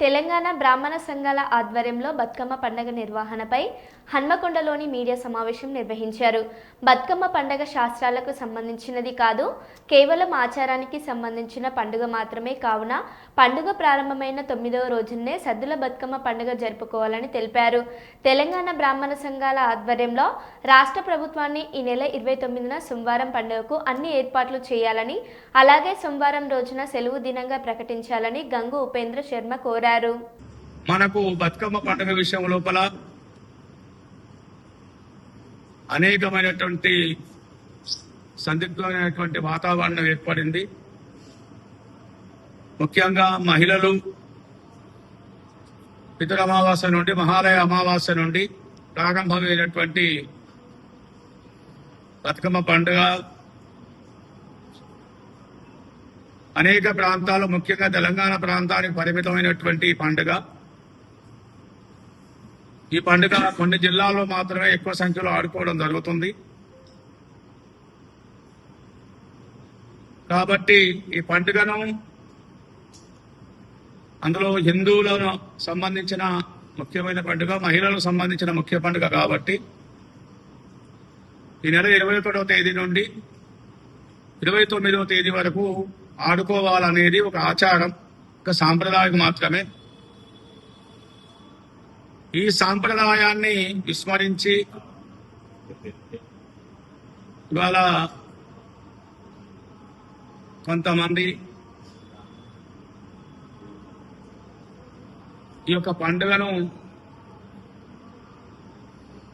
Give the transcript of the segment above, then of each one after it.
తెలంగాణ బ్రాహ్మణ సంఘాల ఆధ్వర్యంలో బతుకమ్మ పండగ నిర్వహణపై హన్మకొండలోని మీడియా సమావేశం నిర్వహించారు. బతుకమ్మ పండగ శాస్త్రాలకు సంబంధించినది కాదు కేవలం ఆచారానికి సంబంధించిన పండుగ మాత్రమే కావున పండుగ ప్రారంభమైన తొమ్మిదవ రోజునే సద్దుల బతుకమ్మ పండుగ జరుపుకోవాలని తెలిపారు. తెలంగాణ బ్రాహ్మణ సంఘాల ఆధ్వర్యంలో రాష్ట్ర ప్రభుత్వాన్ని ఈ నెల ఇరవై తొమ్మిదిన సోమవారం పండుగకు అన్ని ఏర్పాట్లు చేయాలని అలాగే సోమవారం రోజున సెలవు దినంగా ప్రకటించాలని గంగు ఉపేంద్ర శర్మ కోరారు. మనకు బతుకమ్మ పండుగ విషయం లోపల అనేకమైనటువంటి సందిగ్ధమైనటువంటి వాతావరణం ఏర్పడింది. ముఖ్యంగా మహిళలు పితృ అమావాస్య నుండి మహాలయ అమావాస్య నుండి ప్రారంభమైనటువంటి బతుకమ్మ పండుగ అనేక ప్రాంతాలు ముఖ్యంగా తెలంగాణ ప్రాంతానికి పరిమితమైనటువంటి పండుగ. ఈ పండుగ కొన్ని జిల్లాల్లో మాత్రమే ఎక్కువ సంఖ్యలో ఆడుకోవడం జరుగుతుంది. కాబట్టి ఈ పండుగను అందులో హిందువులను సంబంధించిన ముఖ్యమైన పండుగ మహిళలకు సంబంధించిన ముఖ్య పండుగ కాబట్టి ఈ నెల ఇరవై ఒకటవ తేదీ నుండి ఇరవై తొమ్మిదవ తేదీ వరకు ఆడుకోవాలనేది ఒక ఆచారం ఒక సాంప్రదాయం మాత్రమే. ఈ సాంప్రదాయాన్ని విస్మరించి ఇవాళ కొంతమంది ఈ యొక్క పండుగను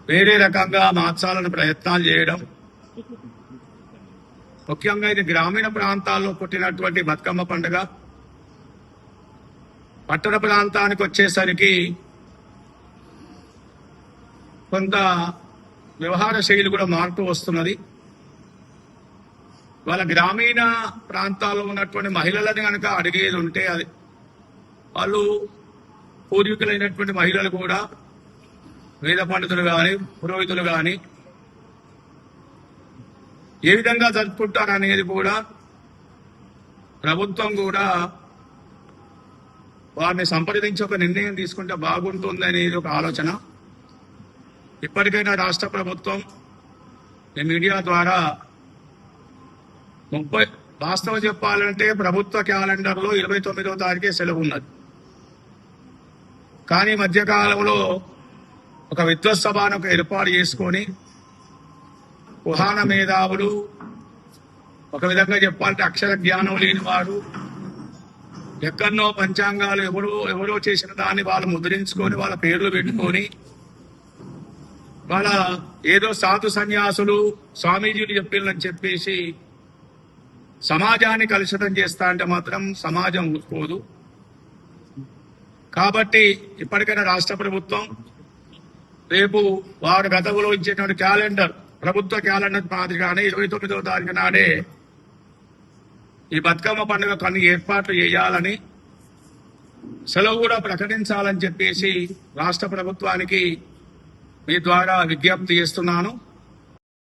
వేరే రకంగా మార్చాలని ప్రయత్నాలు చేయడం ముఖ్యంగా ఇది గ్రామీణ ప్రాంతాల్లో పుట్టినటువంటి బతుకమ్మ పండుగ. పట్టణ ప్రాంతానికి వచ్చేసరికి కొంత వ్యవహార శైలి కూడా మారుతూ వస్తున్నది. వాళ్ళ గ్రామీణ ప్రాంతాల్లో ఉన్నటువంటి మహిళలని కనుక అడిగేది ఉంటే అది వాళ్ళు పూర్వీకులైనటువంటి మహిళలు కూడా వేద పండితులు కానీ పురోహితులు కానీ ఏ విధంగా జరుపుకుంటారు అనేది కూడా ప్రభుత్వం కూడా వారిని సంప్రదించి ఒక నిర్ణయం తీసుకుంటే బాగుంటుంది అనేది ఒక ఆలోచన. ఇప్పటికైనా రాష్ట్ర ప్రభుత్వం ఈ మీడియా ద్వారా ముప్పై వాస్తవం చెప్పాలంటే ప్రభుత్వ క్యాలెండర్లో ఇరవై తొమ్మిదవ తారీఖే సెలవు ఉన్నది కానీ మధ్యకాలంలో ఒక విద్వత్సభను ఒక ఏర్పాటు చేసుకొని కుహాన మేధావులు. ఒక విధంగా చెప్పాలంటే అక్షర జ్ఞానం లేని వారు. ఎక్కడనో పంచాంగాలు ఎవరో ఎవరో చేసిన దాన్ని వాళ్ళు ముద్రించుకొని వాళ్ళ పేర్లు పెట్టుకొని వాళ్ళ ఏదో సాధు సన్యాసులు స్వామీజీలు చెప్పిల్లని చెప్పేసి సమాజాన్ని కలుషితం చేస్తా అంటే మాత్రం సమాజం ఊరుకోదు. కాబట్టి ఇప్పటికైనా రాష్ట్ర ప్రభుత్వం రేపు వారు గతంలో ఇచ్చేటువంటి క్యాలెండర్ ప్రభుత్వ క్యాలెండర్ మాదిరిగానే ఇరవై తొమ్మిదవ తారీఖు నాడే ఈ బతుకమ్మ పండుగ కొన్ని ఏర్పాట్లు చేయాలని సెలవు కూడా ప్రకటించాలని చెప్పేసి రాష్ట్ర ప్రభుత్వానికి మీ ద్వారా విజ్ఞప్తి చేస్తున్నాను.